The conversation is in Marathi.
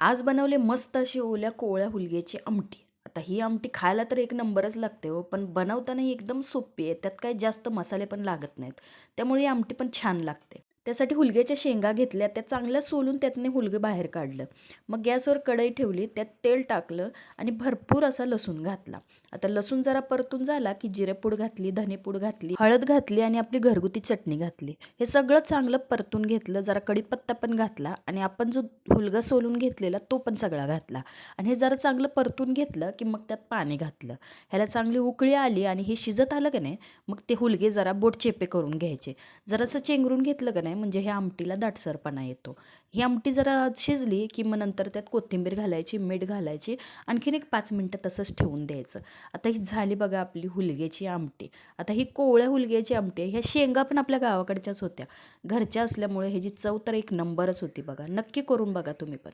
आज बनवले मस्त अशी ओल्या कोवळ्या हुलग्याची आमटी. आता ही आमटी खायला तर एक नंबरच लागते हो पण बनवताना ही एकदम सोपी आहे. त्यात काही जास्त मसाले पण लागत नाहीत. त्यामुळे ही आमटी पण छान लागते. त्यासाठी हुलग्याच्या शेंगा घेतल्या त्या चांगल्या सोलून त्यातने हुलगं बाहेर काढलं. मग गॅसवर कढई ठेवली त्यात तेल टाकलं आणि भरपूर असा लसूण घातला. आता लसूण जरा परतून झाला की जिरेपूड घातली धनेपूड घातली हळद घातली आणि आपली घरगुती चटणी घातली. हे सगळं चांगलं परतून घेतलं जरा कढीपत्ता पण घातला आणि आपण जो हुलगा सोलून घेतलेला तो पण सगळा घातला. आणि हे जरा चांगलं परतून घेतलं की मग त्यात पाणी घातलं. ह्याला चांगली उकळी आली आणि हे शिजत आलं का नाही मग ते हुलगे जरा बोट चेपे करून घ्यायचे. जरासं चेंगरून घेतलं का नाही म्हणजे ह्या आमटीला दाटसरपणा येतो. ही आमटी जरा शिजली की मग नंतर त्यात कोथिंबीर घालायची मीठ घालायची आणखीन एक पाच मिनटं तसंच ठेवून द्यायचं. आता ही झाली बघा आपली हुलग्याची आमटी. आता ही कोवळ्या हुलग्याची आमटी ह्या शेंगा पण आपल्या गावाकडच्याच होत्या. घरच्या असल्यामुळे ह्याची चव तर एक नंबरच होती बघा. नक्की करून बघा तुम्ही पण.